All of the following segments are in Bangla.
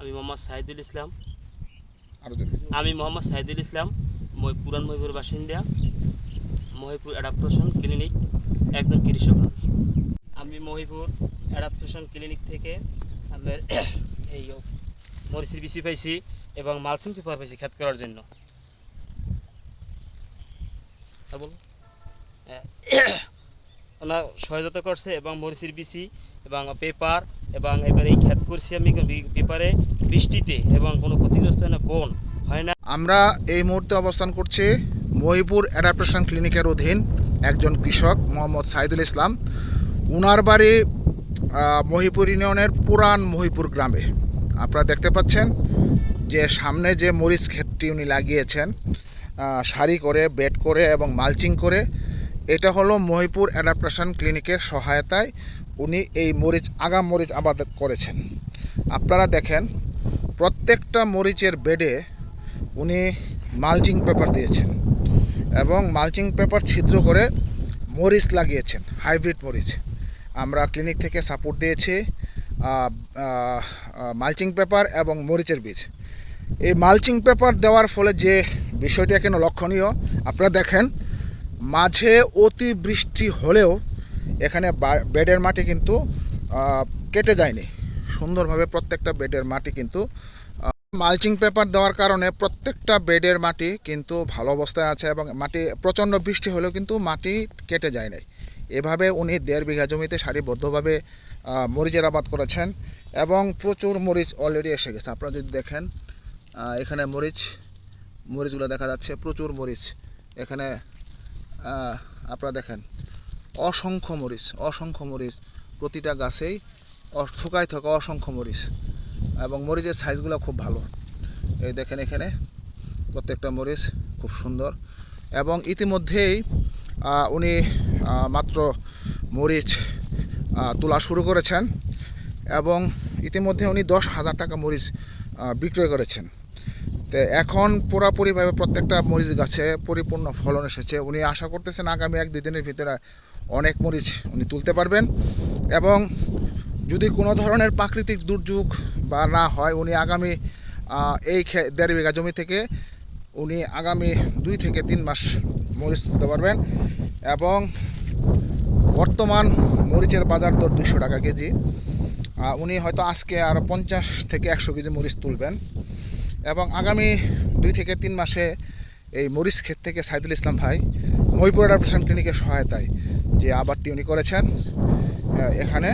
আমি মোহাম্মদ সাইদুল ইসলাম আমি মোহাম্মদ সাহিদুল ইসলাম মই পুরান মহিপুর বাসিন্দা মহিপুর অ্যাডাপ্টেশন ক্লিনিক একজন কৃষক আমি। মহিপুর অ্যাডাপ্টেশন ক্লিনিক থেকে আমার এই মরিচের বিচি পাইছি এবং মালচিং পেপার পাইছি খেত করার জন্য হ্যাঁ বলুন হ্যাঁ। ওনার সহায়তা করছে এবং মরিচের বিচি এবং পেপার এবং এবার এই খেত করছি আমি পেপারে বৃষ্টিতে এবং কোনো ক্ষতিগ্রস্ত না বন হয় না। আমরা এই মুহূর্তে অবস্থান করছি মহিপুর অ্যাডাপ্টেশন ক্লিনিকের অধীন একজন কৃষক, মোহাম্মদ সাইদুল ইসলাম। উনার বাড়ি মহিপুর ইউনিয়নের পুরান মহিপুর গ্রামে। আপনারা দেখতে পাচ্ছেন যে সামনে যে মরিচ ক্ষেতটি উনি লাগিয়েছেন সারি করে বেড করে এবং মালচিং করে, এটা হলো মহিপুর অ্যাডাপ্টেশন ক্লিনিকের সহায়তায় উনি এই মরিচ, আগাম মরিচ আবাদ করেছেন। আপনারা দেখেন, প্রত্যেকটা মরিচের বেডে উনি মালচিং পেপার দিয়েছেন এবং মালচিং পেপার ছিদ্র করে মরিচ লাগিয়েছেন, হাইব্রিড মরিচ। আমরা ক্লিনিক থেকে সাপোর্ট দিয়েছি মালচিং পেপার এবং মরিচের বীজ। এই মালচিং পেপার দেওয়ার ফলে যে বিষয়টি এখানে লক্ষণীয়, আপনারা দেখেন, মাঝে অতি বৃষ্টি হলেও এখানে বেডের মাটি কিন্তু কেটে যায়নি। সুন্দরভাবে প্রত্যেকটা বেডের মাটি কিন্তু মালচিং পেপার দেওয়ার কারণে প্রত্যেকটা বেডের মাটি কিন্তু ভালো অবস্থায় আছে এবং মাটি, প্রচণ্ড বৃষ্টি হলেও কিন্তু মাটি কেটে যায় নাই। এভাবে উনি দেড় বিঘা জমিতে সারিবদ্ধভাবে মরিচের আবাদ করেছেন এবং প্রচুর মরিচ অলরেডি এসে গেছে। আপনারা যদি দেখেন এখানে মরিচ, মরিচগুলো দেখা যাচ্ছে, প্রচুর মরিচ। এখানে আপনারা দেখেন অসংখ্য মরিচ অসংখ্য মরিচ প্রতিটা গাছেই থোকায় থাকা অসংখ্য মরিচ এবং মরিচের সাইজগুলো খুব ভালো। এই দেখেন এখানে প্রত্যেকটা মরিচ খুব সুন্দর এবং ইতিমধ্যেই উনি মাত্র মরিচ তোলা শুরু করেছেন এবং ইতিমধ্যে উনি দশ হাজার টাকা মরিচ বিক্রয় করেছেন। তো এখন পুরাপুরিভাবে প্রত্যেকটা মরিচ গাছে পরিপূর্ণ ফলন এসেছে। উনি আশা করতেছেন আগামী এক দুই দিনের ভিতরে অনেক মরিচ উনি তুলতে পারবেন। এবং যদি কোনো ধরনের প্রাকৃতিক দুর্যোগ বা না হয়, উনি আগামী এই দেড় বিঘা জমি থেকে উনি আগামী দুই থেকে তিন মাস মরিচ তুলতে পারবেন। এবং বর্তমান মরিচের বাজার দর দুশো টাকা কেজি। উনি হয়তো আজকে আরও পঞ্চাশ থেকে একশো কেজি মরিচ তুলবেন। এবং আগামী দুই থেকে তিন মাসে এই মরিচ ক্ষেত থেকে সাইদুল ইসলাম ভাই মহিপুর অ্যাডাপ্টেশন ক্লিনিকের সহায়তায় যে আবারটি উনি করেছেন এখানে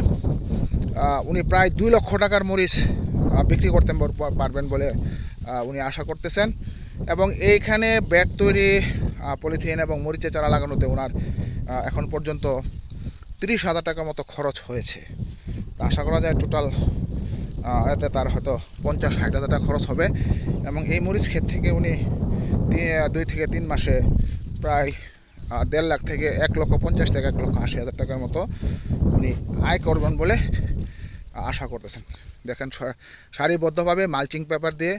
উনি প্রায় দুই লক্ষ টাকার মরিচ বিক্রি করতে পারবেন বলে উনি আশা করতেছেন। এবং এইখানে ব্যাগ তৈরি পলিথিন এবং মরিচের চারা লাগানোতে ওনার এখন পর্যন্ত তিরিশ হাজার টাকার মতো খরচ হয়েছে। আশা করা যায় টোটাল এতে তার হয়তো পঞ্চাশ, ষাট হাজার টাকা খরচ হবে। এবং এই মরিচ ক্ষেত থেকে উনি দুই থেকে তিন মাসে প্রায় দেড় লাখ থেকে এক লক্ষ পঞ্চাশ থেকে এক লক্ষ আশি হাজার টাকার মতো উনি আয় করবেন বলে আশা করতেছেন। দেখেন সারিবদ্ধভাবে মালচিং পেপার দিয়ে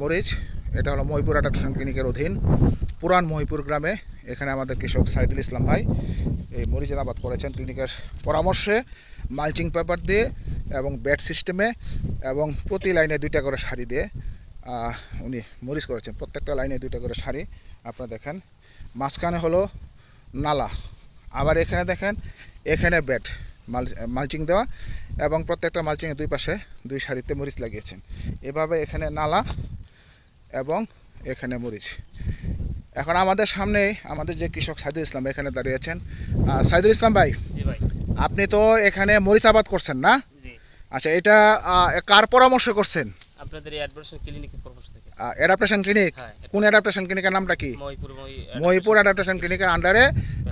মরিচ, এটা হলো মহিপুর অ্যাডাপশন ক্লিনিকের অধীন, পুরান মহিপুর গ্রামে, এখানে আমাদের কৃষক সাইদুল ইসলাম ভাই এই মরিচের আবাদ করেছেন ক্লিনিকের পরামর্শে। মালচিং পেপার দিয়ে এবং ব্যাট সিস্টেমে এবং প্রতি লাইনে দুইটা করে শাড়ি দিয়ে উনি মরিচ করেছেন। প্রত্যেকটা লাইনে দুইটা করে শাড়ি আপনারা দেখেন। মাঝখানে হলো নালা। আবার এখানে দেখেন এখানে মাল মালচিং দেওয়া এবং প্রত্যেকটা মালচিংয়ের দুই পাশে দুই সারিতে মরিচ লাগিয়েছেন। এভাবে এখানে নালা এবং এখানে মরিচ। এখন আমাদের সামনে আমাদের যে কৃষক সাইদুল ইসলাম এখানে দাঁড়িয়েছেন আহ, সাইদুল ইসলাম ভাই আপনি তো এখানে মরিচ আবাদ করছেন না? আচ্ছা এটা কার পরামর্শ করছেন? আপনাদের এই ক্লিনিকের অ্যাডাপ্টেশন ক্লিনিক কোন অ্যাডাপ্টেশন ক্লিনিকের নামটা কি? মহিপুর মহি অ্যাডাপ্টেশন ক্লিনিকের আন্ডারে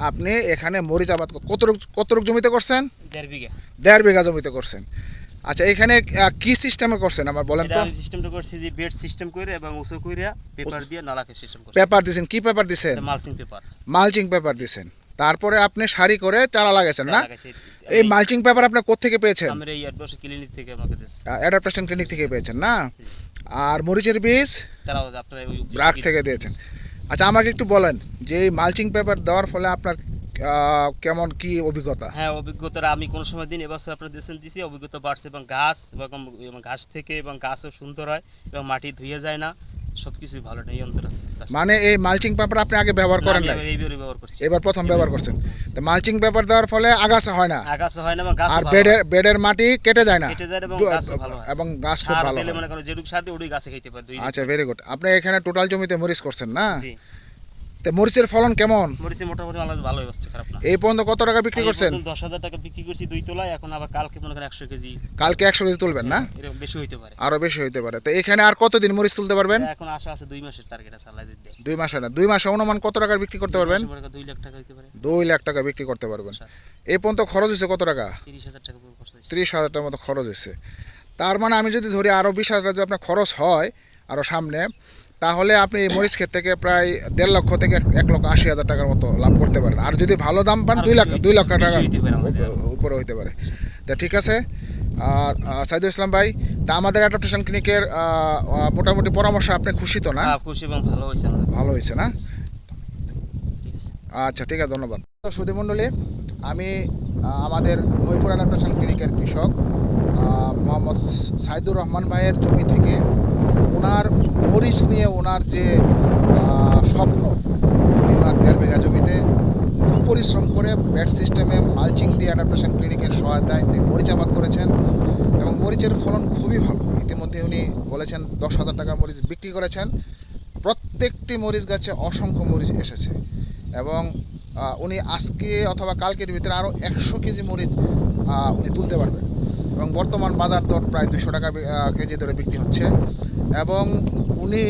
আপনি এখানে মরিচ আবাদ কতটুক কতটুক জমিতে করছেন? দেড় বিঘা। দেড় বিঘা জমিতে করছেন। আচ্ছা এখানে কি সিস্টেমে করছেন আমার বলেন তো? সিস্টেমটা করছি যে বেড সিস্টেম করে এবং উঁচু করে পেপার দিয়ে নালাকে সিস্টেম করছি। পেপার দিছেন। কি পেপার দিছেন? মালচিং পেপার মালচিং পেপার দিছেন। তারপরে আপনি সারি করে চারা লাগাইছেন না? এই মালচিং পেপার আপনি কোত্থেকে পেয়েছেন? আমার এই অ্যাডভার্টাইজমেন্ট ক্লিনিক থেকে আমাকে দিচ্ছে অ্যাডাপ্টেশন ক্লিনিক থেকে পেয়েছেন না? আর মরিচের বীজ ব্রাক থেকে দিয়েছেন। আচ্ছা আমাকে একটু বলেন যে মালচিং পেপার দেওয়ার ফলে আপনার কেমন কি অভিজ্ঞতা? হ্যাঁ অভিজ্ঞতাটা আমি কোনো সময় দিন এবছর আপনার দেশেন দিছি অভিজ্ঞতা বাড়ছে এবং গাছ এবং গাছ ঘাস থেকে এবং গাছও সুন্দর হয় এবং মাটি ধুয়ে যায় না। সব কিছুই ভালো নেই অন্তরা। মানে এই মালচিং পেপার আপনি আগে ব্যবহার করেন নাই? এইবারই ব্যবহার করছি। এবার প্রথম ব্যবহার করছেন। তো মালচিং পেপার দেওয়ার ফলে আগাছা হয় না? আগাছা হয় না এবং গাছ আর বেডের বেডের মাটি কেটে যায় না? কেটে যায় এবং গাছ ভালো হয়। এবং গাছ খুব ভালো হয়। মনে যেটুকু সার দিয়ে ওই গাছে খেতে পারে আচ্ছা ভেরি গুড আপনি এখানে টোটাল জমিতে মরিচ করছেন না? জি। তো মরিচের ফলন কেমন? মরিচে মোটামুটি আলাদা ভালো অবস্থা খারাপ না। এই পর্যন্ত কত টাকা বিক্রি করছেন? দশ হাজার টাকা বিক্রি করছি দুই তোলায় এখন আবার কালকে মনে করেন একশো কেজি। কালকে একশো কেজি তুলবেন না? এরকম বেশি হইতে পারে। আরও বেশি হইতে পারে। তো এখানে আর কতদিন মরিচ তুলতে পারবেন? এখন আশা আছে দুই মাসের টার্গেট আছে আল্লাহ দিতে দুই মাস না। দুই মাসে অনুমান কত টাকার বিক্রি করতে পারবেন? দুই লাখ টাকা হইতে পারে। দুই লাখ টাকা বিক্রি করতে পারবেন। এই পর্যন্ত খরচ হয়েছে কত টাকা? তিরিশ হাজার টাকা খরচ হয়েছে। ত্রিশ হাজার টাকার মতো খরচ হয়েছে। তার মানে আমি যদি ধরি আরও বিশ হাজার টাকা যদি আপনার খরচ হয় আরও সামনে তাহলে আপনি এই মরিচ ক্ষেত থেকে প্রায় দেড় লক্ষ থেকে এক- লক্ষ আশি হাজার টাকার মতো লাভ করতে পারেন। আর যদি ভালো দাম পান দুই লাখ দুই লক্ষ টাকা উপরে হইতে পারে। তা ঠিক আছে। সাইদুল ইসলাম ভাই তা আমাদের অ্যাডাপ্টেশন ক্লিনিকের মোটামুটি পরামর্শ আপনি খুশি তো না? হ্যাঁ, খুশি এবং ভালো হয়েছে ভালো হয়েছে না? আচ্ছা ঠিক আছে ধন্যবাদ। সুধী মণ্ডলী আমি আমাদের মহিপুর অ্যাডাপ্টেশন ক্লিনিকের কৃষক মোহাম্মদ সাইদুর রহমান ভাইয়ের জমি থেকে ওনার মরিচ নিয়ে ওনার যে স্বপ্ন, উনি ওনার দেড় বিঘা জমিতে পরিশ্রম করে ব্যাট সিস্টেমে মালচিং দিয়ে অ্যাডাপ্টেশন ক্লিনিকের সহায়তায় উনি মরিচ আবাদ করেছেন এবং মরিচের ফলন খুবই ভালো। ইতিমধ্যে উনি বলেছেন দশ হাজার টাকার মরিচ বিক্রি করেছেন। প্রত্যেকটি মরিচ গাছে অসংখ্য মরিচ এসেছে এবং উনি আজকে অথবা কালকের ভিতরে আরও একশো কেজি মরিচ উনি তুলতে পারবেন। এবং বর্তমান বাজার দর প্রায় দুশো টাকা কেজি দরে বিক্রি হচ্ছে। এবং উনি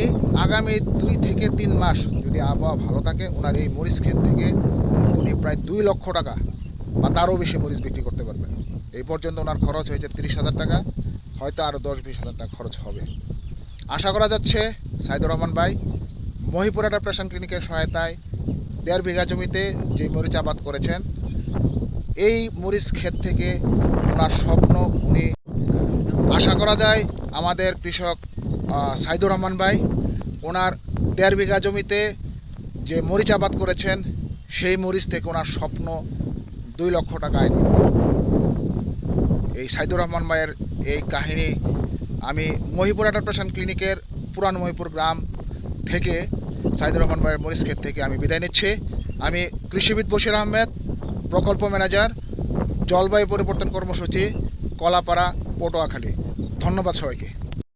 আগামী দুই থেকে তিন মাস যদি আবহাওয়া ভালো থাকে ওনার এই মরিচ ক্ষেত থেকে উনি প্রায় দুই লক্ষ টাকা বা তারও বেশি মরিচ বিক্রি করতে পারবেন। এই পর্যন্ত ওনার খরচ হয়েছে তিরিশ হাজার টাকা, হয়তো আরও দশ বিশ হাজার টাকা খরচ হবে। আশা করা যাচ্ছে সাইদুর রহমান ভাই মহিপুর অ্যাডাপ্টেশন ক্লিনিকের সহায়তায় দেড় বিঘা জমিতে যে মরিচ আবাদ করেছেন, এই মরিচ ক্ষেত থেকে ওনার স্বপ্ন উনি আশা করা যায় আমাদের কৃষক সাইদুর রহমান ভাই, ওনার দেড় বিঘা জমিতে যে মরিচ আবাদ করেছেন, সেই মরিচ থেকে ওনার স্বপ্ন দুই লক্ষ টাকা আয় করবেন। এই সাইদুর রহমান ভাইয়ের এই কাহিনী আমি মহিপুর অ্যাডাপ্টেশন ক্লিনিকের পুরান মহিপুর গ্রাম থেকে সাইদুর রহমান ভাইয়ের মরিচ ক্ষেত থেকে আমি বিদায় নিচ্ছি। আমি কৃষিবিদ বশির আহমেদ, প্রকল্প ম্যানেজার, জলবায়ু পরিবর্তন কর্মসূচি, কলাপাড়া, পটুয়াখালী। ধন্যবাদ সবাইকে।